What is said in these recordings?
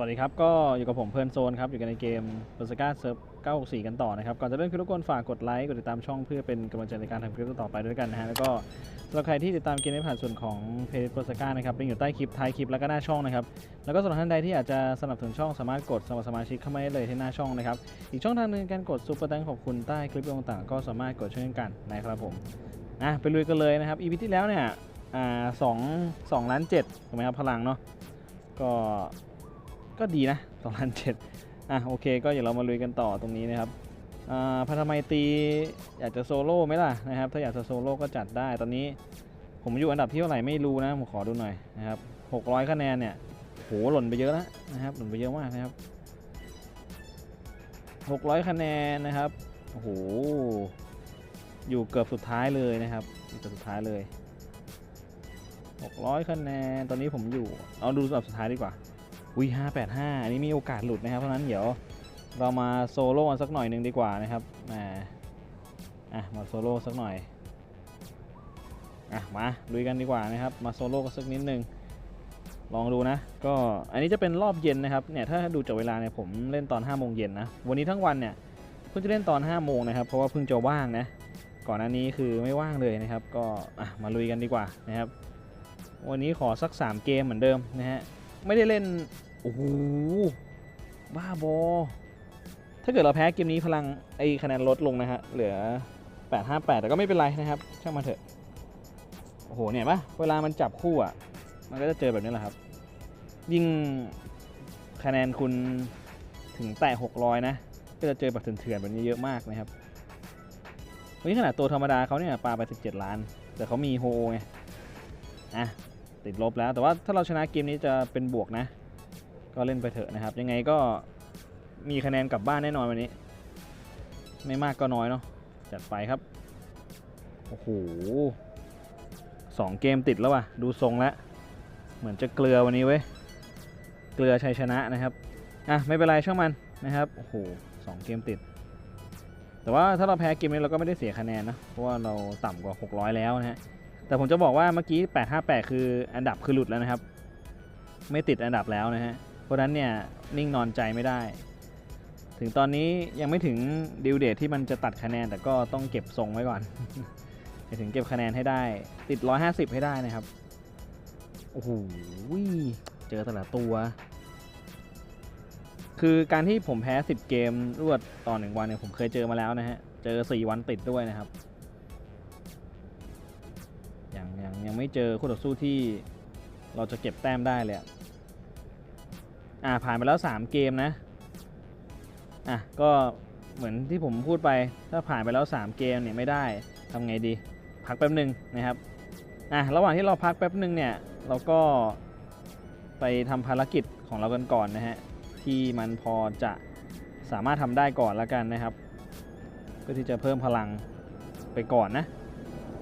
วัสดีครับ ก็อยู่กับผมเพลินโซนครับ อยู่กันในเกม b e r s e r k a Serve 964 กันต่อนะครับ ก่อนจะเริ่มคือทุกคนฝากกดไลค์ กดติดตามช่องเพื่อเป็นกำลังใจในการทำคลิปต่อไปด้วยกันนะฮะ แล้วก็สำหรับใครที่ติดตามเกมในผ่านส่วนของเพจ b e r s e r k a นะครับลิงก์อยู่ใต้คลิป ท้ายคลิปแล้วก็หน้าช่องนะครับ แล้วก็สำหรับท่านใดที่อยากจะสนับสนุนช่องสามารถกดสมัครสมาชิกเข้ามาได้เลยที่หน้าช่องนะครับ อีกช่องทางหนึงการกดซุปเปอร์แตงขอบคุณใต้คลิปต่างๆก็สามารถกดเช่วยกันนะครับผมอะไปลุยกันเลยนะครับ EP ที่แล้วเนี่ยอ่าสองสองล้านเจ็ดถูกไหมครับพลังเนาะก็ ก็ดีนะ2ล้านเจ็ดอะโอเค ก็อย่าเรามาลุยกันต่อตรงนี้นะครับอ่าพันธไมตรีอยากจะโซโล่ไหมล่ะนะครับ ถ้าอยากจะโซโล่ก็จัดได้ตอนนี้ ผมอยู่อันดับที่เท่าไหร่ไม่รู้นะ ผมขอดูหน่อยนะครับ600 คะแนนเนี่ยโหหล่นไปเยอะแล้วนะครับ หล่นไปเยอะมากนะครับ 600 คะแนนนะครับโอ้โหอยู่เกือบสุดท้ายเลยนะครับอยู่เกือบสุดท้ายเลย 600 คะแนนตอนนี้ผมอยู่ เอาดูอันดับสุดท้ายดีกว่า อุ้ย585 อันนี้มีโอกาสหลุดนะครับ เพราะนั้นเดี๋ยวเรามาโซโล่สักหน่อยหนึ่งดีกว่านะครับแหมอะมาโซโล่สักหน่อยอะมาลุยกันดีกว่านะครับ มาโซโล่กันสักนิดนึงลองดูนะ ก็อันนี้จะเป็นรอบเย็นนะครับเนี่ยถ้าดูจากเวลาเนี่ยผมเล่นตอน5โมงเย็นนะวันนี้ทั้งวันเนี่ยเพิ่งจะเล่นตอน5โมงนะครับเพราะว่าเพิ่งจะว่างนะก่อนหน้านี้คือไม่ว่างเลยนะครับ ก็อะมาลุยกันดีกว่านะครับ วันนี้ขอสัก 3 เกมเหมือนเดิมนะฮะ ไม่ได้เล่น โอ้โห บ้าบอ ถ้าเกิดเราแพ้เกมนี้พลังไอคะแนนลดลงนะฮะ เหลือ 858 แต่ก็ไม่เป็นไรนะครับ ช่างมาเถอะ โอ้โห เนี่ยปะเวลามันจับคู่อะ มันก็จะเจอแบบนี้แหละครับ ยิ่งคะแนนคุณถึงแตะ600 นะ ก็จะเจอแบบเถื่อนๆแบบนี้เยอะมากนะครับวันนี้ขนาดตัวธรรมดาเขาเนี่ยปลาไป 17 ล้าน แต่เขามีโฮไง อะ ติดลบแล้ว แต่ว่าถ้าเราชนะเกมนี้จะเป็นบวกนะ ก็เล่นไปเถอะนะครับ ยังไงก็มีคะแนนกลับบ้านแน่นอนวันนี้ ไม่มากก็น้อยเนาะจัดไปครับ โอ้โหสองเกมติดแล้วว่ะ ดูทรงแล้ว เหมือนจะเกลือวันนี้เว้ย เกลือชัยชนะนะครับ อะ ไม่เป็นไรช่างมันนะครับ โอ้โหสองเกมติด แต่ว่าถ้าเราแพ้เกมนี้เราก็ไม่ได้เสียคะแนนนะ เพราะว่าเราต่ำกว่า 600 แล้วนะฮะ แต่ผมจะบอกว่าเมื่อกี้ 858 คืออันดับคือหลุดแล้วนะครับ ไม่ติดอันดับแล้วนะฮะ เพราะนั้นเนี่ยนิ่งนอนใจไม่ได้ ถึงตอนนี้ยังไม่ถึงดิวเดทที่มันจะตัดคะแนน แต่ก็ต้องเก็บทรงไว้ก่อนไปถึงเก็บคะแนนให้ได้ ติด 150 ให้ได้นะครับ โอ้โห เจอแต่ละตัว คือการที่ผมแพ้ 10 เกมรวดต่อหนึ่งวันเนี่ยผมเคยเจอมาแล้วนะฮะ เจอ 4 วันติดด้วยนะครับ ยังไม่เจอคู่ต่อสู้ที่เราจะเก็บแต้มได้เลยอะอ่าผ่านไปแล้ว 3 เกมนะ อะ ก็เหมือนที่ผมพูดไป ถ้าผ่านไปแล้ว 3 เกมเนี่ยไม่ได้ทำไงดี พักแป๊บหนึ่งนะครับ อะ ระหว่างที่เราพักแป๊บหนึ่งเนี่ย เราก็ไปทำภารกิจของเรากันก่อนนะฮะ ที่มันพอจะสามารถทำได้ก่อนแล้วกันนะครับ เพื่อที่จะเพิ่มพลังไปก่อนนะ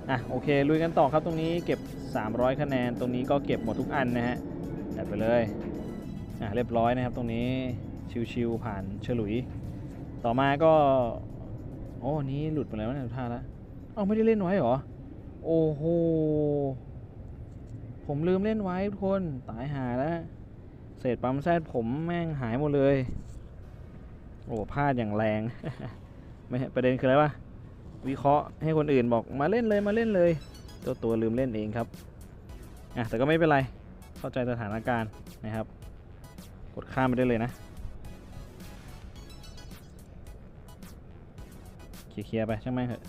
อะโอเคลุยกันต่อครับตรงนี้เก็บ 300 คะแนนตรงนี้ก็เก็บหมดทุกอันนะฮะจัดไปเลยอะเรียบร้อยนะครับตรงนี้ชิวๆผ่านฉลุย ต่อมาก็โอ้นี้หลุดไปแล้วนะท่าละเอ้าไม่ได้เล่นไว้หรอ โอ้โหผมลืมเล่นไว้ทุกคนตายหาแล้วเศษปั๊มแซดผมแม่งหายหมดเลย โอ้พลาดอย่างแรง ไม่ประเด็นคืออะไรวะ วิเคราะห์ให้คนอื่นบอกมาเล่นเลยมาเล่นเลย ตัวตัวลืมเล่นเองครับอะแต่ก็ไม่เป็นไรเข้าใจสถานการณ์นะครับ กดข้ามไปได้เลยนะเคลียร์ไปช่างแม่งเถอะ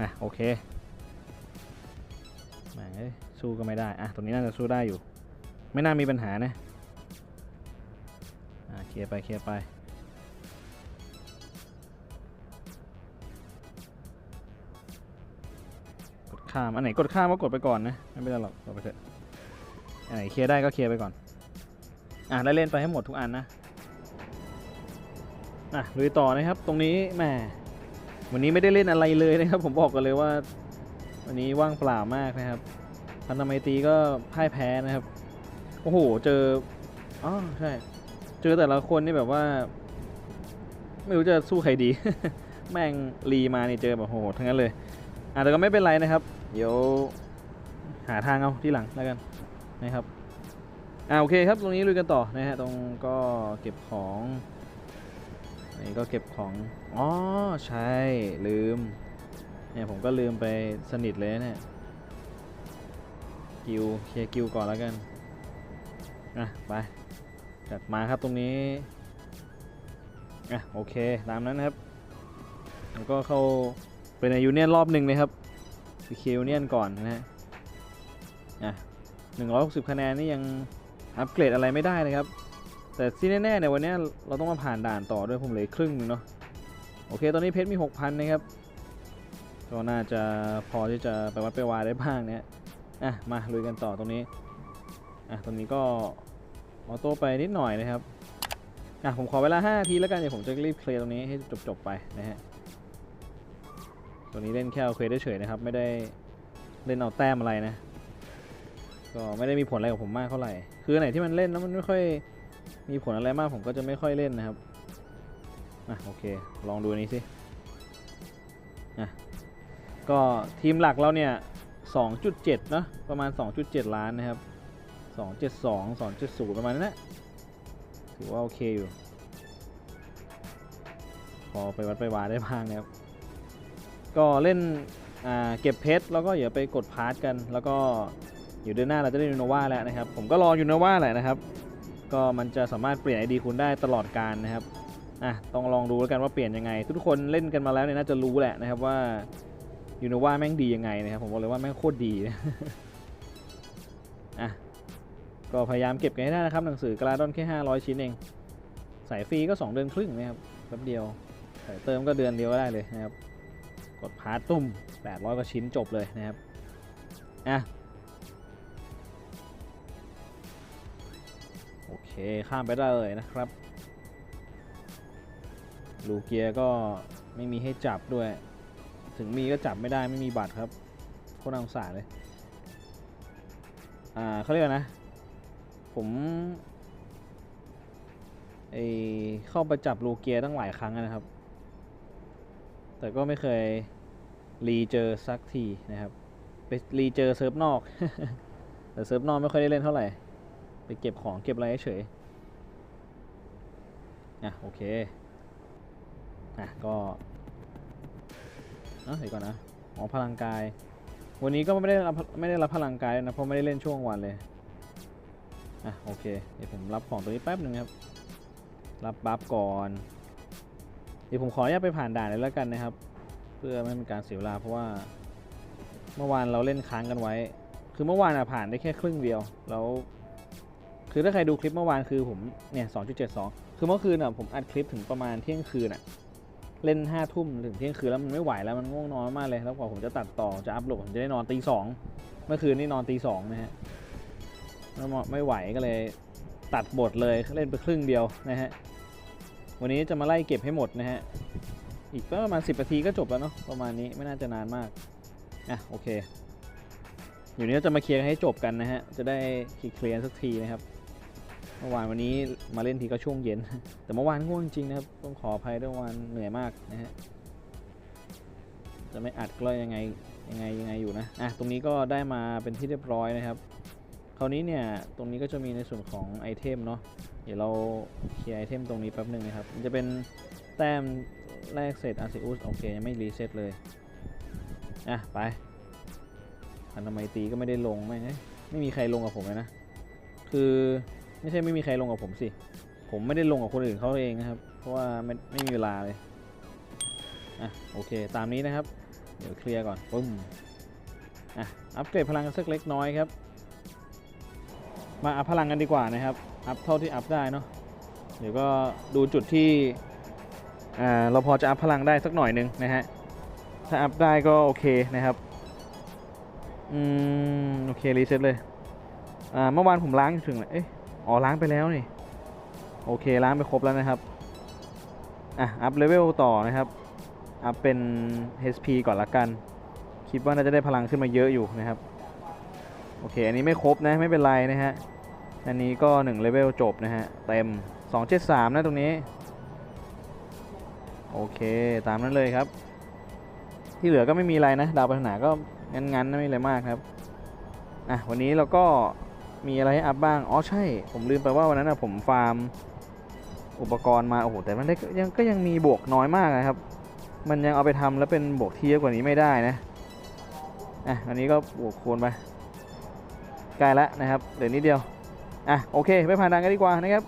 อะโอเคแหมสู้ก็ไม่ได้อะตรงนี้น่าจะสู้ได้อยู่ ไม่น่ามีปัญหานะอะเคลียร์ไปเคลียร์ไป ข้าม อันไหนกดข้ามก็กดไปก่อนนะ ไม่เป็นไรหรอกกดไปเถอะ อันไหนเคลียร์ได้ก็เคลียร์ไปก่อน อะแล้วเล่นไปให้หมดทุกอันนะอะลุยต่อนะครับ ตรงนี้แหมวันนี้ไม่ได้เล่นอะไรเลยนะครับ ผมบอกกันเลยว่า วันนี้ว่างเปล่ามากนะครับ พันธไมตรีก็พ่ายแพ้นะครับ โอ้โห เจออ๋อใช่ เจอแต่ละคนนี่แบบว่า ไม่รู้จะสู้ใครดี แม่งรีมานี่เจอแบบโหทั้งนั้นเลยอะแต่ก็ไม่เป็นไรนะครับ เดี๋ยวหาทางเอาที่หลังแล้วกันนะครับอ่าโอเคครับตรงนี้ลุยกันต่อนะฮะตรงก็เก็บของนนี้ก็เก็บของอ๋อใช่ลืมเนี่ยผมก็ลืมไปสนิทเลยนะเนี่ยกิวเคลียร์กิวก่อนแล้วกันอะไปจัดมาครับตรงนี้อะโอเคตามนั้นนะครับแล้วก็เข้าไปในยูเนียนรอบหนึ่งเลยครับ เคลียเนียนก่อนนะฮะอะ160คะแนนนี่ยังอัปเกรดอะไรไม่ได้นะครับ แต่ที่แน่ๆในวันนี้เราต้องมาผ่านด่านต่อด้วยผมเหลือครึ่งนึงเนาะโอเคตอนนี้เพชรมี6,000นนะครับก็น่าจะพอที่จะไปวัดไปวาได้บ้างเนี่ยอะมาลุยกันต่อตรงนี้อะตรงนี้ก็ออโต้ไปนิดหน่อยนะครับอะผมขอเวลา5นาทีแล้วกันเดี๋ยวผมจะรีบเคลียร์ตรงนี้ให้จบๆไปนะฮะ ตัวนี้เล่นแค่เอาเควสเฉยนะครับ ไม่ได้เล่นเอาแต้มอะไรนะ ก็ไม่ได้มีผลอะไรกับผมมากเท่าไหร่ คือไหนที่มันเล่นแล้วมันไม่ค่อยมีผลอะไรมากผมก็จะไม่ค่อยเล่นนะครับอะโอเค ลองดูนี้สิอะก็ทีมหลักเราเนี่ย2.7เนอะประมาณ 2.7 ล้านนะครับ 272 270 ประมาณนั้นแหละถือว่าโอเคอยู่ พอไปวัดไปวาได้บ้างนะครับ ก็เล่นเก็บเพชรแล้วก็อย่าไปกดพาร์ทกัน แล้วก็อยู่เดือนหน้าเราจะได้ยูโนวาแล้วนะครับ ผมก็รอยูโนวาแหละนะครับ ก็มันจะสามารถเปลี่ยนไอดีคุณได้ตลอดการนะครับอะต้องลองดูแล้วกันว่าเปลี่ยนยังไง ทุกคนเล่นกันมาแล้วเนี่ยน่าจะรู้แหละนะครับว่ายูโนวาแม่งดียังไงนะครับ ผมบอกเลยว่าแม่งโคตรดีนะอะก็พยายามเก็บกันให้ได้นะครับหนังสือกราดอนแค่ 500 ชิ้นเอง สายฟรีก็ 2 เดือนครึ่งนะครับแป๊บเดียวสายเติมก็เดือนเดียวก็ได้เลยนะครับ กดพาร์ตตุ้ม 800 กว่าชิ้นจบเลยนะครับ อะ โอเค ข้ามไปได้เลยนะครับ ลูเกียก็ไม่มีให้จับด้วย ถึงมีก็จับไม่ได้ไม่มีบัตรครับโคตรน่าสงสารเลย อ่าเขาเรียกนะ ผมไอเข้าไปจับลูเกียตั้งหลายครั้งนะครับ แต่ก็ไม่เคยรีเจอสักทีนะครับ ไปรีเจอเซิร์ฟนอก แต่เซิร์ฟนอกไม่ค่อยได้เล่นเท่าไหร่ ไปเก็บของเก็บอะไรเฉยอะโอเค อะก็เอ้าเดี๋ยวก่อนนะอ๋อพลังกาย วันนี้ก็ไม่ได้รับไม่ได้รับพลังกายนะเพราะไม่ได้เล่นช่วงวันเลยอะโอเคเดี๋ยวผมรับของตัวนี้แป๊บหนึ่งครับ รับบัฟก่อน ดี๋ยวผมขออนุญาตไปผ่านด่านเลยแล้วกันนะครับ เพื่อไม่ให้เป็นการเสียเวลาเพราะว่า เมื่อวานเราเล่นค้างกันไว้ คือเมื่อวานอะผ่านได้แค่ครึ่งเดียวแล้วคือถ้าใครดูคลิปเมื่อวานคือผมเนี่ย2.72คือเมื่อคืนอะผมอัดคลิปถึงประมาณเที่ยงคืนอะเล่นห้าทุ่มถึงเที่ยงคืนแล้วมันไม่ไหวแล้วมันง่วงนอนมากเลยแล้วกว่าผมจะตัดต่อจะอัพโหลดผมจะได้นอนตีสองเมื่อคืนนี่นอนตีสองนะฮะไม่ไหวก็เลยตัดบทเลยเล่นไปครึ่งเดียวนะฮะ วันนี้จะมาไล่เก็บให้หมดนะฮะ อีกประมาณ 10นาทีก็จบแล้วเนาะประมาณนี้ไม่น่าจะนานมาก อะโอเค อยู่นี้จะมาเคลียร์ให้จบกันนะฮะ จะได้เคลียร์สักทีนะครับ เมื่อวานวันนี้มาเล่นทีก็ช่วงเย็น แต่เมื่อวานง่วงจริงนะครับ ต้องขออภัยด้วยวานเหนื่อยมากนะฮะ จะไม่อัดก็ยังไงยังไงยังไงอยู่นะ อะตรงนี้ก็ได้มาเป็นที่เรียบร้อยนะครับ ราวนี้เนี่ยตรงนี้ก็จะมีในส่วนของไอเทมเนาะเดี๋ยวเราเคลียร์ไอเทมตรงนี้แป๊บหนึ่งนะครับมันจะเป็นแต้มแรกเสร็จอาร์ซิอุสโอเคยังไม่รีเซ็ตเลยอะไปอันทำไมยตีก็ไม่ได้ลงไม่ไม่มีใครลงกับผมเลยนะ คือไม่ใช่ไม่มีใครลงกับผมสิ ผมไม่ได้ลงกับคนอื่นเขาเองนะครับ เพราะว่าไม่ไม่มีเวลาเลยอะโอเคตามนี้นะครับ เดี๋ยวเคลียร์ก่อนปึ้มอะอัปเกรดพลังสักเล็กน้อยครับ มาอัพพลังกันดีกว่านะครับ อัพเท่าที่อัพได้เนาะ เดี๋ยวก็ดูจุดที่เราพอจะอัพพลังได้สักหน่อยหนึงนะฮะ ถ้าอัพได้ก็โอเคนะครับ อืมโอเครีเซ็ตเลย อ่าเมื่อวานผมล้างถึงไหนเอ๊ะอ๋อล้างไปแล้วนี่ โอเคล้างไปครบแล้วนะครับ อะอัพเลเวลต่อนะครับ อัพเป็น HP ก่อนละกัน คิดว่าน่าจะได้พลังขึ้นมาเยอะอยู่นะครับ โอเค อันนี้ไม่ครบนะไม่เป็นไรนะฮะ อันนี้ก็1เลเวลจบนะฮะ เต็ม 273 นะตรงนี้ โอเค ตามนั้นเลยครับ ที่เหลือก็ไม่มีอะไรนะ ดาวปริศนาก็งั้นๆนไม่มีอะไรมากครับ อะ วันนี้เราก็มีอะไรให้อัพบ้าง อ๋อใช่ ผมลืมไปว่าวันนั้นนะผมฟาร์มอุปกรณ์มา โอ้โห แต่มันได้ยังก็ยังมีบวกน้อยมากนะครับ มันยังเอาไปทำแล้วเป็นบวกที่เยอะกว่านี้ไม่ได้นะ อะ อันนี้ก็บวกคูณไป กล้แล้วนะครับเหลือนิดเดียวอะโอเคไม่ผ่านด่านกันดีกว่านะครับ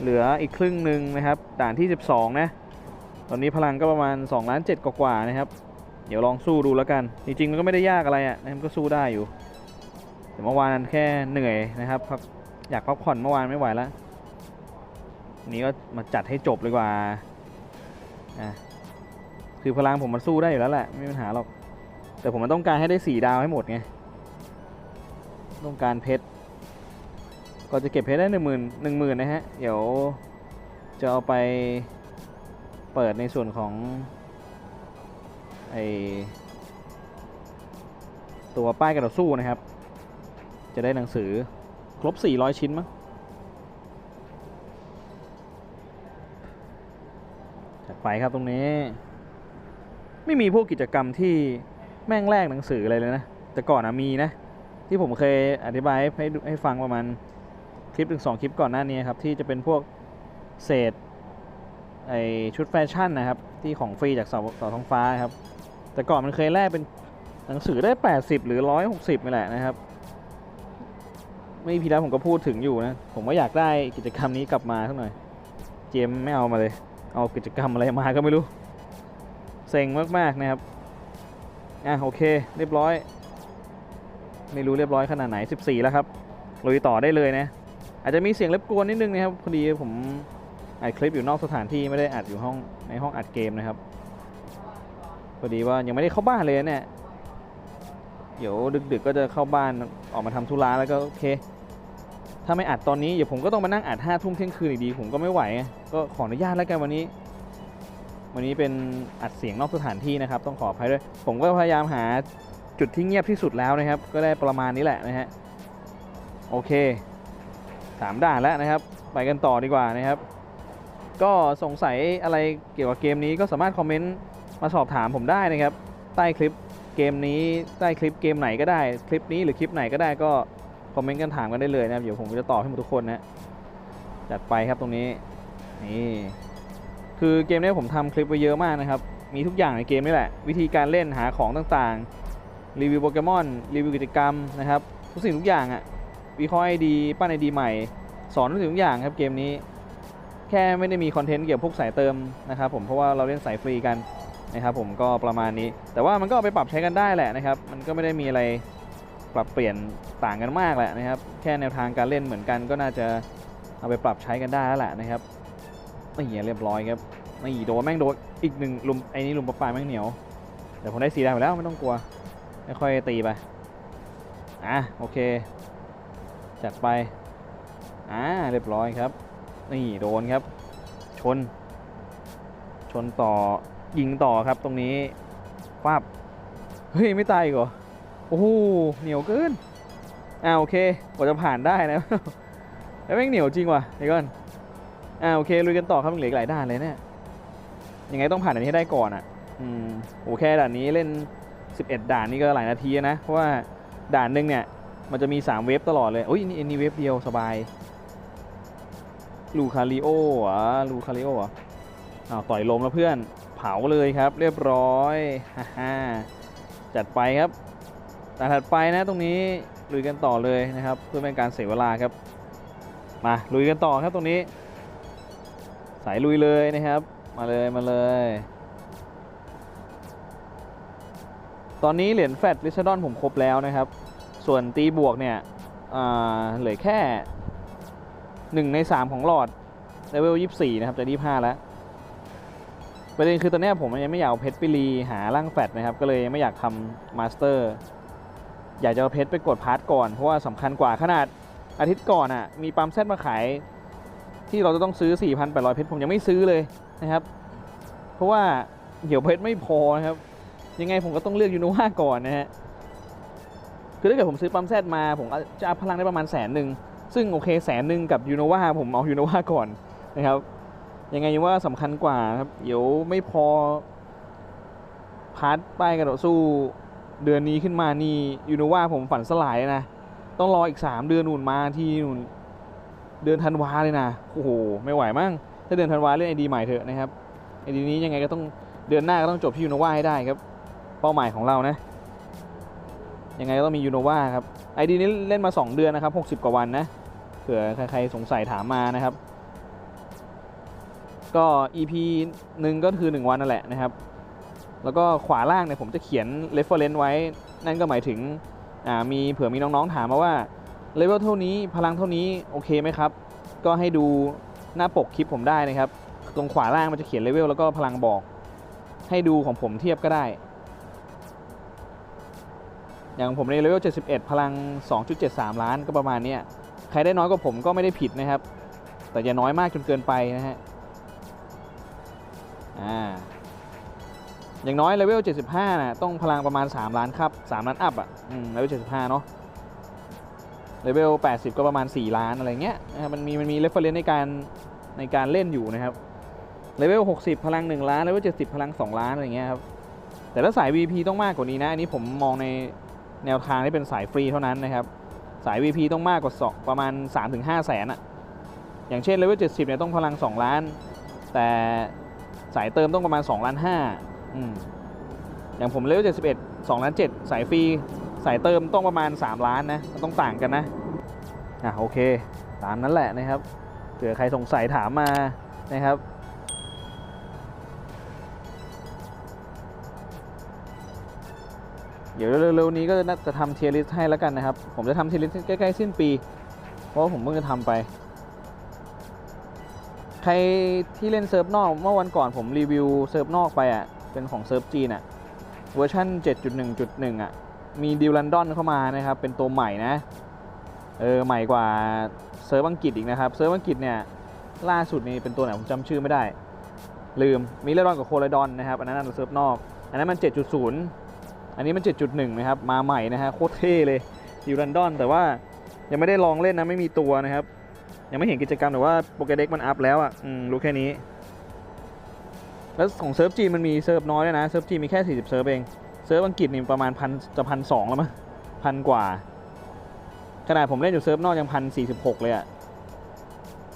เหลืออีกครึ่งหนึ่งนะครับด่านที่ 12 นะ ตอนนี้พลังก็ประมาณ2ล้าน7กว่าๆนะครับ เดี๋ยวลองสู้ดูแล้วกัน จริงๆ มันก็ไม่ได้ยากอะไรอะ่ะนะครับก็สู้ได้อยู่ แต่เมื่อวานนั้นแค่เหนื่อยนะครับพักอยากพักผ่อนเมื่อวานไม่ไหวแล้วนี้ก็มาจัดให้จบเลยกว่าอะคือพลังผมมันสู้ได้อยู่แล้วแหละไม่มีปัญหาหรอก แต่ผมมันต้องการให้ได้สี่ดาวให้หมดไง ต้องการเพชรก็จะเก็บเพชรได้หนึ่งหมื่นหนึ่งหมื่นนะฮะ เดี๋ยวจะเอาไปเปิดในส่วนของไอตัวป้ายกระโดดสู้นะครับ จะได้หนังสือครบ 400 ชิ้นมั้งจัดไปครับตรงนี้ ไม่มีพวกกิจกรรมที่แม่งแลกหนังสืออะไรเลยนะ แต่ก่อนอะมีนะ ที่ผมเคยอธิบายให้ให้ฟังประมาณคลิปถึงสองคลิปก่อนหน้านี้ครับ ที่จะเป็นพวกเศษไอชุดแฟชั่นนะครับ ที่ของฟรีจากเสาเสาท้องฟ้าครับ แต่ก่อนมันเคยแลกเป็นหนังสือได้ 80 หรือ 160นี่แหละนะครับ ไม่พีแล้วผมก็พูดถึงอยู่นะ ผมก็อยากได้กิจกรรมนี้กลับมาสักหน่อย เจมไม่เอามาเลย เอากิจกรรมอะไรมาก็ไม่รู้ เซ็งมาก ๆ นะครับ อะ โอเค เรียบร้อย ไม่รู้เรียบร้อยขนาดไหน 14 แล้วครับลุยต่อได้เลยนะ อาจจะมีเสียงรบกวนนิดนึงนะครับพอดีผมอัดคลิปอยู่นอกสถานที่ไม่ได้อัดอยู่ห้องในห้องอัดเกมนะครับพอดีว่ายังไม่ได้เข้าบ้านเลยนะเนี่ยเดี๋ยวดึกๆก็จะเข้าบ้านออกมาทำธุระแล้วก็โอเค ถ้าไม่อัดตอนนี้เดี๋ยวผมก็ต้องมานั่งอัดห้าทุ่มเที่ยงคืนอีกดี ผมก็ไม่ไหว ก็ขออนุญาตแล้วกันวันนี้ วันนี้เป็นอัดเสียงนอกสถานที่นะครับ ต้องขออภัยด้วย ผมก็พยายามหา จุดที่เงียบที่สุดแล้วนะครับ ก็ได้ประมาณนี้แหละนะฮะโอเคสามด่านแล้วนะครับ ไปกันต่อดีกว่านะครับ ก็สงสัยอะไรเกี่ยวกับเกมนี้ก็สามารถคอมเมนต์มาสอบถามผมได้นะครับ ใต้คลิปเกมนี้ใต้คลิปเกมไหนก็ได้ คลิปนี้หรือคลิปไหนก็ได้ก็คอมเมนต์กันถามกันได้เลยนะครับเดี๋ยวผมจะตอบให้หมดทุกคนนะจัดไปครับตรงนี้นี่คือเกมนี้ผมทำคลิปไว้เยอะมากนะครับ มีทุกอย่างในเกมนี่แหละ วิธีการเล่นหาของต่างๆ รีวิวโปเกมอนรีวิวกิจกรรมนะครับทุกสิ่งทุกอย่างอะวิเคราะห์ไอดีปั้นไอดีใหม่ สอนทุกสิ่งทุกอย่างครับเกมนี้ แค่ไม่ได้มีคอนเทนต์เกี่ยวกับพวกสายเติมนะครับผมเพราะว่าเราเล่นสายฟรีกันนะครับผมก็ประมาณนี้ แต่ว่ามันก็เอาไปปรับใช้กันได้แหละนะครับ มันก็ไม่ได้มีอะไรปรับเปลี่ยนต่างกันมากแหละนะครับ แค่แนวทางการเล่นเหมือนกันก็น่าจะเอาไปปรับใช้กันได้แล้วแหละนะครับนี่เรียบร้อยครับนี่โดนแม่งโดนอีกหนึ่งลุมไอ้นี่ลุมปลาปลาแม่งเหนียวแต่ผมได้สีดำไปแล้วไม่ต้องกลัว ค่อยตีไปอะโอเค จัดไปอ่าเรียบร้อยครับ นี่โดนครับ ชน ชนต่อยิงต่อครับตรงนี้ฟาบเฮ้ย ไม่ตายกเหรอโอ้โหเหนียวเกินอ่าโอเคกว่าจะผ่านได้นะแล้วแม่งเหนียวจริงว่ะเดี๋ยวก่อนอ่าโอเคลุยกันต่อครับมันเหลือหลายด่านเลยเนี่ยยังไงต้องผ่านอันนี้ให้ได้ก่อนอะอืมโอ้แค่ด่านนี้เล่น 11 ด่านนี่ก็หลายนาทีนะ เพราะว่าด่านหนึ่งเนี่ย มันจะมี 3 เวฟตลอดเลยโอ้ยนี่นนี้เวฟเดียวสบาย ลูคาริโอเหรอลูคาริโอเหรออ้าวต่อยลมแล้วเพื่อนเผาเลยครับ เรียบร้อยฮ่าฮจัดไปครับแต่ถัดไปนะตรงนี้ลุยกันต่อเลยนะครับ เพื่อเป็นการเสียเวลาครับ มาลุยกันต่อครับตรงนี้ สายลุยเลยนะครับ มาเลยมาเลย ตอนนี้เหรียญแฟตลิซดอนผมครบแล้วนะครับ ส่วนตีบวกเนี่ยเหลือแค่หนึ่งในสามของหลอดเลเวลยี่สี่นะครับจะยี่ห้าแล้ว ประเด็นคือตอนนี้ผมยังไม่อยากเอาเพชรไปรีหาร่างแฟตนะครับ ก็เลยยังไม่อยากทำมาสเตอร์ อยากจะเอาเพชรไปกดพาร์ทก่อน เพราะว่าสำคัญกว่าขนาดอาทิตย์ก่อนอะ่ะมีปั๊มเซตมาขายที่เราจะต้องซื้อ 4,800 เพชรผมยังไม่ซื้อเลยนะครับ เพราะว่าเดี๋ยวเพชรไม่พอนะครับ ยังไงผมก็ต้องเลือกยูโนวาก่อนนะฮะคือถ้าเกิดผมซื้อปั๊มเซตมา ผมจะอัพพลังได้ประมาณแสนหนึ่งซึ่งโอเคแสนหนึ่งกับยูโนวาผมเอายูโนวาก่อนนะครับ ยังไงยูโนวาสำคัญกว่าครับเดี๋ยวไม่พอพาร์ทป้ายกระโดดสู้เดือนนี้ขึ้นมานี่ยูโนวาผมฝันสลายเลยนะ ต้องรออีก 3 เดือนนู่นมาที่นู่นเดือนธันวาเลยนะโอ้โหไม่ไหวมั้งถ้าเดือนธันวาเล่นไอดีใหม่เถอะนะครับไอดีนี้ยังไงก็ต้องเดือนหน้าก็ต้องจบที่ยูโนวาให้ได้ครับ เป้าหมายของเรานะ ยังไงก็ต้องมียูโนวาครับไอดีนี้เล่นมา 2 เดือนนะครับ 60 กว่าวันนะ เผื่อใครๆสงสัยถามมานะครับ ก็ EP หนึ่งก็คือ 1 วันนั่นแหละนะครับ แล้วก็ขวาล่างเนี่ยผมจะเขียน reference ไว้ นั่นก็หมายถึงมีเผื่อมีน้องๆถามมาว่าเลเวลเท่านี้พลังเท่านี้โอเคไหมครับ ก็ให้ดูหน้าปกคลิปผมได้นะครับ ตรงขวาล่างมันจะเขียนเลเวลแล้วก็พลังบอก ให้ดูของผมเทียบก็ได้ อย่างผมในเลเวล 71 พลัง 2.73 ล้านก็ประมาณนี้ใครได้น้อยกว่าผมก็ไม่ได้ผิดนะครับ แต่อย่าน้อยมากจนเกินไปนะฮะอ่าอย่างน้อยเลเวล 75 นะต้องพลังประมาณ 3 ล้านครับ 3 ล้านอัพอะเลเวล 75 เนาะเลเวล 80 ก็ประมาณ 4 ล้านอะไรเงี้ยนะครับมันมีมันมีเรฟเฟรนซ์ในการในการเล่นอยู่นะครับเลเวล 60 พลัง 1 ล้านเลเวล 70 พลัง 2 ล้านอะไรเงี้ยครับแต่ถ้าสาย VP ต้องมากกว่านี้นะ อันนี้ผมมองใน แนวทางที่เป็นสายฟรีเท่านั้นนะครับ สาย VP ต้องมากกว่าสองประมาณ 3-5 แสนอะอย่างเช่นเลเวล70เนี่ยต้องพลัง 2 ล้าน แต่สายเติมต้องประมาณ2ล้าน5อืมอย่างผมเลเวล71 2ล้าน7สายฟรีสายเติมต้องประมาณ 3 ล้านนะมันต้องต่างกันนะอะโอเค ตามนั้นแหละนะครับเผื่อใครสงสัยถามมานะครับ เดี๋ยวเร็วๆนี้ก็น่าจะทำเทียริสให้แล้วกันนะครับ ผมจะทำเทียริสใกล้ๆสิ้นปี เพราะว่าผมเพิ่งจะทำไป ใครที่เล่นเซิร์ฟนอกเมื่อวันก่อนผมรีวิวเซิร์ฟนอกไปอะ เป็นของเซิร์ฟจีนอะ เวอร์ชัน7.1.1 อะ มีดิวลันดอนเข้ามานะครับ เป็นตัวใหม่นะ เออ ใหม่กว่าเซิร์ฟอังกฤษอีกนะครับ เซิร์ฟอังกฤษเนี่ยล่าสุดนี่เป็นตัวไหนผมจำชื่อไม่ได้ ลืม มีเลดอนกับโคลดอนนะครับ อันนั้นนเซิร์ฟนอก อันนั้นมัน 7.0 อันนี้มัน 7.1 นะครับ มาใหม่นะฮะโคตรเท่เลยดิวลันดอน แต่ว่ายังไม่ได้ลองเล่นนะไม่มีตัวนะครับ ยังไม่เห็นกิจกรรมแต่ว่าโปรแกรเด็กมันอัพแล้วอะอืมรู้แค่นี้ แล้วของเซิร์ฟจีนมันมีเซิร์ฟน้อยด้วยนะเซิร์ฟจีนมีแค่ 40 เซิร์ฟเองเซิร์ฟอังกฤษนี่ประมาณพันจะพันสองแล้วมั้งพันกว่าขนาดผมเล่นอยู่เซิร์ฟนอกยังพันสี่สิบหกเลยอะ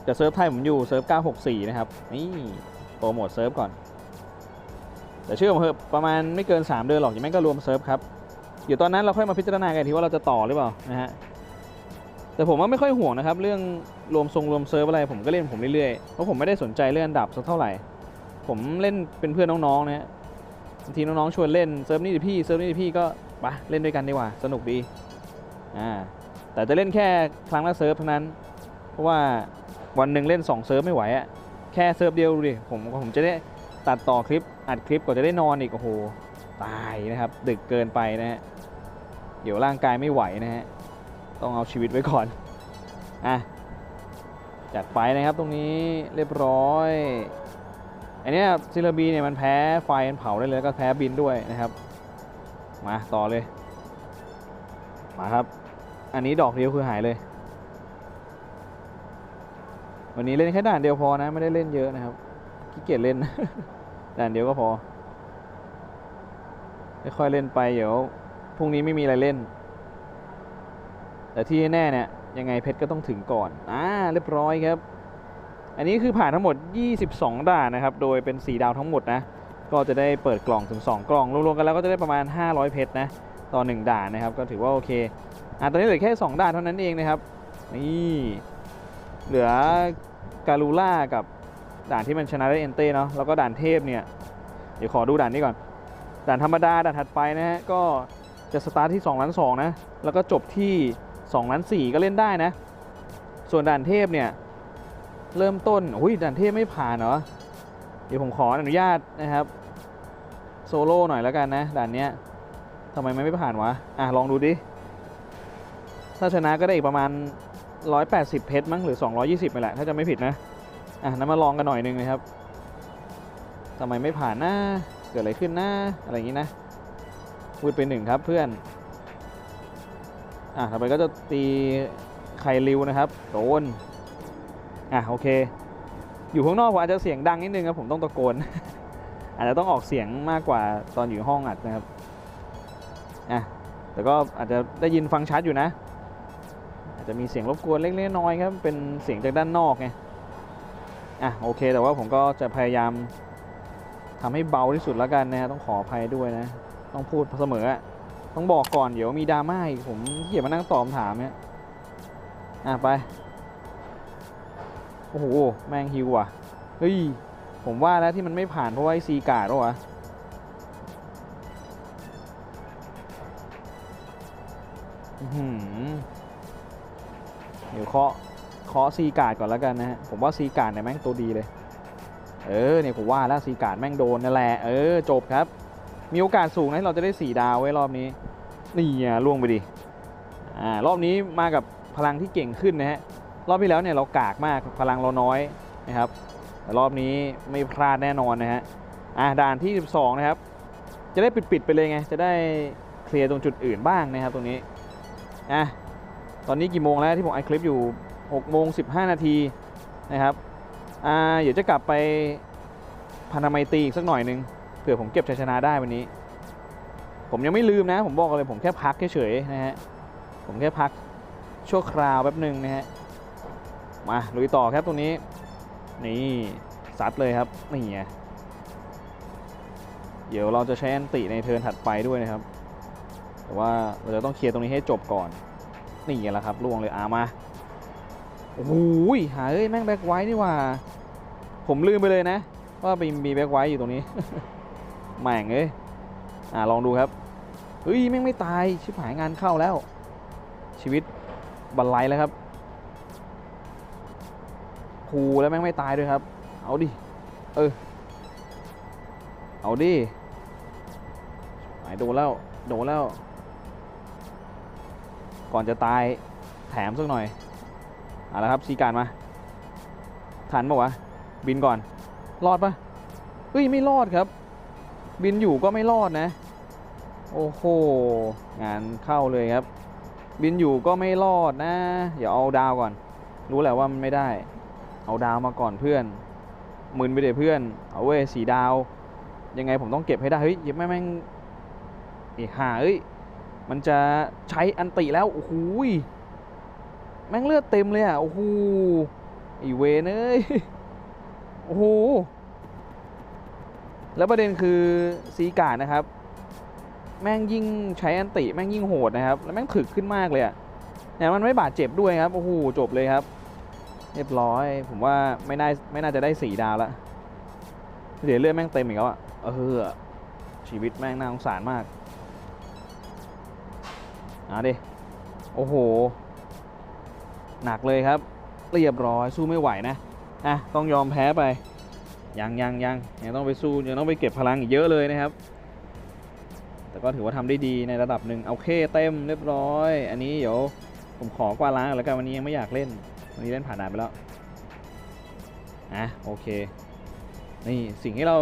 แต่เซิร์ฟไทยผมอยู่เซิร์ฟ964นะครับนี่โปรโมทเซิร์ฟก่อน แต่เชื่อผมเถอะประมาณไม่เกิน 3 เดือนหรอกยังไม่ก็รวมเซิร์ฟครับเดี๋ยวตอนนั้นเราค่อยมาพิจารณากันทีว่าเราจะต่อหรือเปล่านะฮะแต่ผมว่าไม่ค่อยห่วงนะครับ เรื่องรวมทรงรวมเซิร์ฟอะไรผมก็เล่นผมเรื่อยๆเพราะผมไม่ได้สนใจเรื่องอันดับสักเท่าไหร่ ผมเล่นเป็นเพื่อนน้องๆนะฮะบางทีน้องๆชวนเล่นเซิร์ฟนี่ดิพี่เซิร์ฟนี่ดิพี่ก็ไปเล่นด้วยกันดีกว่าสนุกดีอ่าแต่จะเล่นแค่ครั้งละเซิร์ฟเท่านั้น เพราะว่าวันหนึ่งเล่น2เซิร์ฟไม่ไหวอะแค่เซิร์ฟเดียวดูดิผมผมจะได้ ตัดต่อคลิปอัดคลิปกว่าจะได้นอนอีกโอ้โหตายนะครับ ดึกเกินไปนะฮะเดี๋ยวร่างกายไม่ไหวนะฮะต้องเอาชีวิตไว้ก่อนอะจัดไปนะครับตรงนี้เรียบร้อยอันนี้ซิลบีเนี่ยมันแพ้ไฟมันเผาได้เลยแล้วก็แพ้บินด้วยนะครับ มาต่อเลยมาครับ อันนี้ดอกเดียวคือหายเลย วันนี้เล่นแค่ด่านเดียวพอนะไม่ได้เล่นเยอะนะครับขี้เกียจเล่น ด่านเดียวก็พอค่อยๆเล่นไปเดี๋ยวพรุ่งนี้ไม่มีอะไรเล่น แต่ที่แน่เนี่ยยังไงเพชรก็ต้องถึงก่อนอ่าเรียบร้อยครับ อันนี้คือผ่านทั้งหมด 22 ด่านนะครับ โดยเป็น 4 ดาวทั้งหมดนะ ก็จะได้เปิดกล่องถึง 2 กล่อง รวมๆกันแล้วก็จะได้ประมาณ 500 เพชรนะ ต่อ 1 ด่านนะครับ ก็ถือว่าโอเค อะตอนนี้เหลือแค่ 2 ด่านเท่านั้นเองนะครับ นี่ เหลือการูล่ากับ ด่านที่มันชนะได้เอนเต้เนาะแล้วก็ด่านเทพเนี่ยเดี๋ยวขอดูด่านนี้ก่อน ด่านธรรมดาด่านถัดไปนะฮะก็จะสตาร์ทที่2ล้าน2นะแล้วก็จบที่2ล้าน4ก็เล่นได้นะ ส่วนด่านเทพเนี่ยเริ่มต้นอุ้ยด่านเทพไม่ผ่านเหรอเดี๋ยวผมขออนุญาตนะครับโซโล่หน่อยแล้วกันนะด่านเนี้ยทำไมมันไม่ผ่านวะอะลองดูดิถ้าชนะก็ได้อีกประมาณ 180 เพชรมั้งหรือ 220ไปแหละถ้าจะไม่ผิดนะ อะนั้นมาลองกันหน่อยหนึงนะครับทำไมไม่ผ่านนะเกิดอะไรขึ้นนะอะไรอย่างนี้นะพูดไปหนึ่งครับเพื่อนอะต่อไปก็จะตีไคริวนะครับโดนอะโอเค อยู่ข้างนอกผมอาจจะเสียงดังนิดนึงครับผมต้องตะโกน อาจจะต้องออกเสียงมากกว่าตอนอยู่ห้องอัดนะครับอะแต่ก็อาจจะได้ยินฟังชัดอยู่นะ อาจจะมีเสียงรบกวนเล็กๆน้อยครับเป็นเสียงจากด้านนอกไง อะโอเค แต่ว่าผมก็จะพยายามทำให้เบาที่สุดแล้วกันนะฮะต้องขออภัยด้วยนะ ต้องพูดเสมอต้องบอกก่อนเดี๋ยวมีดราม่าอีกผมเกียนมานั่งตอบคำถามเนี่ยอะไป โอ้โห แม่งฮิวอะ เฮ้ย ผมว่าแล้วที่มันไม่ผ่านเพราะว่าไอซีการ์ดหรอวะอื้อหือเดี๋ยวเคาะ เคาะซีการ์ดก่อนแล้วกันนะฮะผมว่าซีการ์ดเนี่ยแม่งตัวดีเลย เออเนี่ยผมว่าแล้วซีการ์ดแม่งโดนนั่นแหละเออจบครับ มีโอกาสสูงนะที่เราจะได้สี่ดาวไว้รอบนี้นี่อะล่วงไปดิอ่ารอบนี้มากับพลังที่เก่งขึ้นนะฮะรอบที่แล้วเนี่ยเรากากมากพลังเราน้อยนะครับแต่รอบนี้ไม่พลาดแน่นอนนะฮะอะด่านที่ 12 นะครับ จะได้ปิดๆไปเลยไงจะได้เคลียร์ตรงจุดอื่นบ้างนะครับตรงนี้อะตอนนี้กี่โมงแล้วที่ผมไอคลิปอยู่ 6โมง15 นาทีนะครับอ่าเดี๋ยวจะกลับไปพันธไมตรีอีกสักหน่อยหนึงเผื่อผมเก็บชัยชนะได้วันนี้ ผมยังไม่ลืมนะ ผมบอกเลยผมแค่พักเฉยๆนะฮะผมแค่พักชั่วคราวแป๊บหนึ่งนะฮะมาลุยต่อครับตรงนี้ นี่ซัดเลยครับนี่ไงเดี๋ยวเราจะใช้อันติในเทิร์นถัดไปด้วยนะครับ แต่ว่าเราจะต้องเคลียร์ตรงนี้ให้จบก่อนนี่แหละครับล่วงเลยอามา โอ้โหหาเอ้ยแม่งแบ็คไว้นี่ว่า ผมลืมไปเลยนะ ว่ามีมีแบ็คไว้อยู่ตรงนี้แม่งเอ้ยอ่าลองดูครับเฮ้ยแม่งไม่ตายชิบหายงานเข้าแล้ว ชีวิตบันไลแล้วครับคูแล้วแม่งไม่ตายด้วยครับ เอาดิ เออ เอาดิหายโดนแล้ว โดนแล้ว ก่อนจะตายแถมสักหน่อย เอาละครับซีการมาทันปะวะบินก่อนรอดปะเฮ้ยไม่รอดครับ บินอยู่ก็ไม่รอดนะ โอ้โหงานเข้าเลยครับ บินอยู่ก็ไม่รอดนะเดี๋ยวเอาดาวก่อน รู้แหละว่ามันไม่ได้ เอาดาวมาก่อนเพื่อนมึนไปเดี๋ยเพื่อนเอาเว้ยสีดาว ยังไงผมต้องเก็บให้ได้เฮ้ยยังไม่แม่งไอ้ห่าเอ้ยมันจะใช้อันติแล้วโอ้โหย แม่งเลือดเต็มเลยอะโอ้โหไอเวนเอ้ยโอ้โหแล้วประเด็นคือซีการ์ดนะครับ แม่งยิ่งใช้อันติแม่งยิ่งโหดนะครับ แล้วแม่งถึกขึ้นมากเลยอะเนี่ยมันไม่บาดเจ็บด้วยครับโอ้โหจบเลยครับ เรียบร้อย ผมว่าไม่น่าไม่น่าจะได้สี่ดาวล้วเดี๋ยวเลือดแม่งเต็มอีกแล้วอะเออชีวิตแม่งน่าสงสารมากเอาดิโอ้โห หนักเลยครับ เรียบร้อยสู้ไม่ไหวนะอะต้องยอมแพ้ไปยังยังยังยังต้องไปสู้ยังต้องไปเก็บพลังอีกเยอะเลยนะครับ แต่ก็ถือว่าทำได้ดีในระดับหนึ่งเอาเคเต็มเรียบร้อย อันนี้เดี๋ยวผมขอกวาล้างแล้วกันวันนี้ยังไม่อยากเล่นวันนี้เล่นผ่านด่านไปแล้วอะโอเคนี่สิ่งที่เรา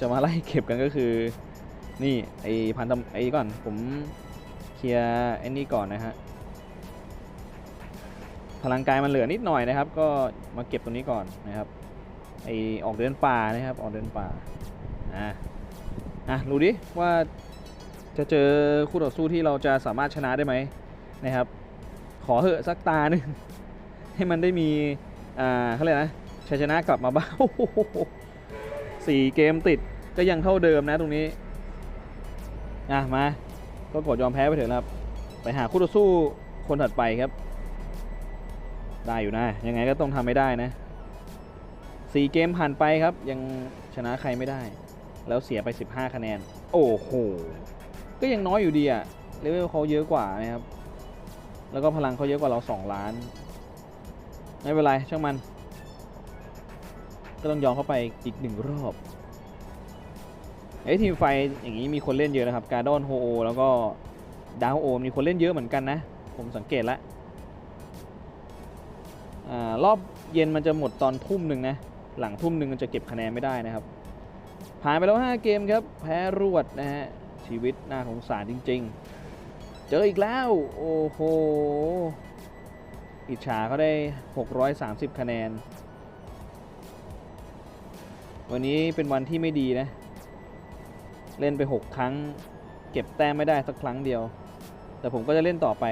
จะมาไล่เก็บกันก็คือ นี่ไอพันธไอก่อนผมเคลียร์ไอ้นี่ก่อนนะฮะ พลังกายมันเหลือนิดหน่อยนะครับ ก็มาเก็บตรงนี้ก่อนนะครับไอออกเดินป่านะครับออกเดินป่าอะอะดูดิว่าจะเจอคู่ต่อสู้ที่เราจะสามารถชนะได้ไหมนะครับ ขอเหอะสักตาหนึ่งให้มันได้มีอ่าเขาเรียกนะชัยชนะกลับมาบ้างสี่เกมติดก็ยังเท่าเดิมนะตรงนี้อะมาก็กดยอมแพ้ไปเถอะนะครับ ไปหาคู่ต่อสู้คนถัดไปครับ ได้อยู่นะ ยังไงก็ต้องทำไม่ได้นะสี่เกมผ่านไปครับ ยังชนะใครไม่ได้ แล้วเสียไป 15 คะแนน โอ้โห ก็ยังน้อยอยู่ดีอะเลเวลเขาเยอะกว่านะครับ แล้วก็พลังเขาเยอะกว่าเรา 2 ล้าน ไม่เป็นไร ช่างมัน ก็ต้องยอมเข้าไปอีกหนึ่งรอบไอ้ทีมไฟอย่างนี้มีคนเล่นเยอะนะครับ การ์ดอนโฮโอแล้วก็ดาวโอมีคนเล่นเยอะเหมือนกันนะ ผมสังเกตแล้ว รอบเย็นมันจะหมดตอนทุ่มหนึ่งนะ หลังทุ่มหนึ่งมันจะเก็บคะแนนไม่ได้นะครับ ผ่านไปแล้ว 5 เกมครับ แพ้รวดนะฮะ ชีวิตน่าสงสารจริง ๆ เจออีกแล้ว โอ้โห อิจฉาเขาได้ 630 คะแนน วันนี้เป็นวันที่ไม่ดีนะ เล่นไป 6 ครั้ง เก็บแต้มไม่ได้สักครั้งเดียว แต่ผมก็จะเล่นต่อไป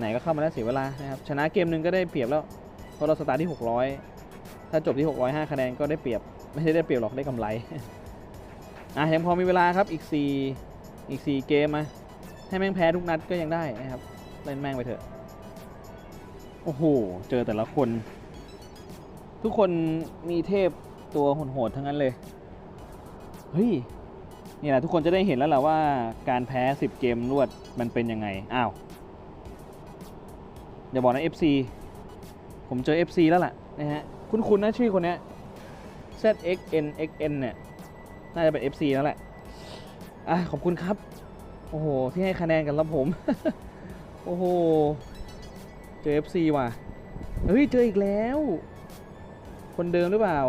ไหนๆก็เข้ามาแล้วเสียเวลานะครับชนะเกมหนึ่งก็ได้เปรียบแล้วเพราะเราสตาร์ทที่ 600 ถ้าจบที่ 605 คะแนนก็ได้เปรียบไม่ได้ได้เปรียบหรอกได้กำไรอะยังพอมีเวลาครับอีก 4 อีก 4 เกมมาให้แม่งแพ้ทุกนัดก็ยังได้นะครับเล่นแม่งไปเถอะโอ้โหเจอแต่ละคน ทุกคนมีเทพตัวโหดๆทั้งนั้นเลยเฮ้ยนี่แหละทุกคนจะได้เห็นแล้วแหละว่าการแพ้ 10 เกมรวดมันเป็นยังไง อ้าว อย่าบอกนะ FC ผมเจอ FC แล้วล่ะนะฮะ คุ้นๆนะชื่อคนนี้ ZXNXN เนี่ย น่าจะเป็น FC แล้วแหละ อะ ขอบคุณครับ โอ้โห ที่ให้คะแนนกันรับผม โอ้โห เจอ FC ว่ะ เฮ้ย เจออีกแล้ว คนเดิมหรือเปล่า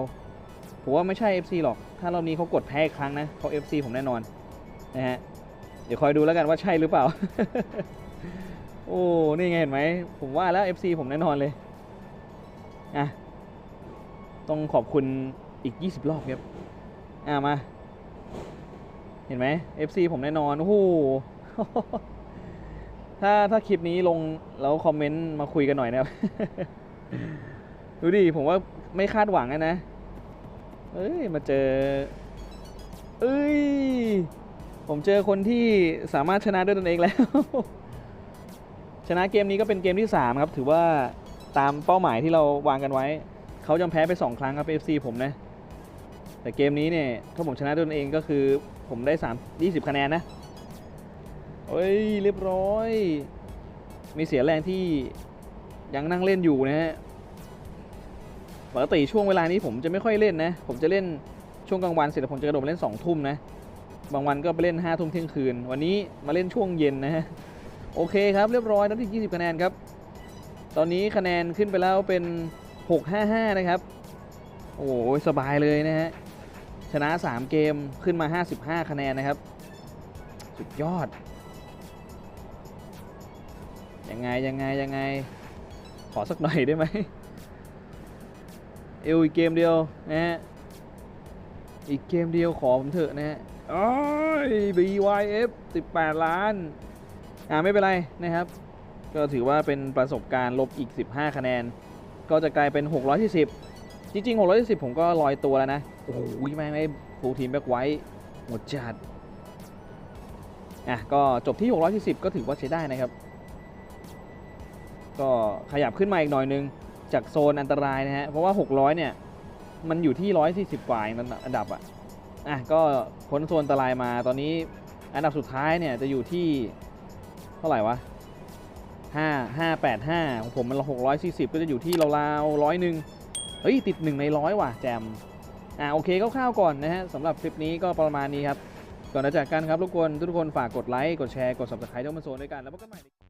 ผมว่าไม่ใช่ FC หรอก ถ้ารอบนี้เขากดแพ้อีกครั้งนะเขา FC ผมแน่นอน นะฮะ เดี๋ยวคอยดูแล้วกันว่าใช่หรือเปล่า โอ้ นี่ไงเห็นไหม ผมว่าแล้ว FC ผมแน่นอนเลย อะ ต้องขอบคุณอีก 20 รอบครับ อะมา เห็นไหม FC ผมแน่นอน โอ้โห ถ้าถ้าคลิปนี้ลงแล้วคอมเมนต์มาคุยกันหน่อยนะครับ ดูดิ ผมว่าไม่คาดหวังอะนะ เอ้ย มาเจอ เอ้ย ผมเจอคนที่สามารถชนะด้วยตนเองแล้ว ชนะเกมนี้ก็เป็นเกมที่ 3 ครับ ถือว่าตามเป้าหมายที่เราวางกันไว้ เขายอมแพ้ไป 2 ครั้งครับ FC ผมนะ แต่เกมนี้เนี่ย ถ้าผมชนะด้วยตนเองก็คือผมได้ 3 20 คะแนนนะเฮ้ย เรียบร้อย มีเสียแรงที่ยังนั่งเล่นอยู่นะฮะปกติช่วงเวลานี้ผมจะไม่ค่อยเล่นนะ ผมจะเล่นช่วงกลางวันเสร็จแล้วผมจะกระโดดมาเล่น2องทุ่มนะ บางวันก็ไปเล่น5้าทุ่มเที่ยงคืน วันนี้มาเล่นช่วงเย็นนะฮะ โอเคครับเรียบร้อยนับที่20 คะแนนครับ ตอนนี้คะแนนขึ้นไปแล้วเป็น 655 นะครับ โอ้โหสบายเลยนะฮะ ชนะ 3 เกมขึ้นมา 55 คะแนนนะครับ สุดยอด ยังไง ยังไง ยังไง ขอสักหน่อยได้ไหม เอวอีกเกมเดียวนะฮะ อีกเกมเดียวขอผมเถอะนะฮะ โอ้ย BYF 18 ล้าน อ่าไม่เป็นไรนะครับ ก็ถือว่าเป็นประสบการณ์ลบอีก 15 คะแนน ก็จะกลายเป็น640จริงๆ640ผมก็ลอยตัวแล้วนะ โอ้โหแม่งไอ้ฟูลทีมแบ็กไว้หมดจัดอะก็จบที่640ก็ถือว่าใช้ได้นะครับ ก็ขยับขึ้นมาอีกหน่อยนึง จากโซนอันตรายนะฮะ เพราะว่า 600 เนี่ย มันอยู่ที่ 140 กว่าเองอันดับอะอะก็พ้นโซนอันตรายมาตอนนี้อันดับสุดท้ายเนี่ยจะอยู่ที่ เท่าไหร่วะ5 5 8 5ของผมมัน640ก็จะอยู่ที่ราวๆร้อยหนึ่งเฮ้ย ติด1ในร้อยว่ะแจมอะโอเคคร่าวๆก่อนนะฮะสำหรับคลิปนี้ก็ประมาณนี้ครับ ก่อนจะจากกันครับทุกคนทุกคนฝากกดไลค์ กดแชร์ กด subscribe ช่องมันโซนด้วยกัน แล้วพบกันใหม่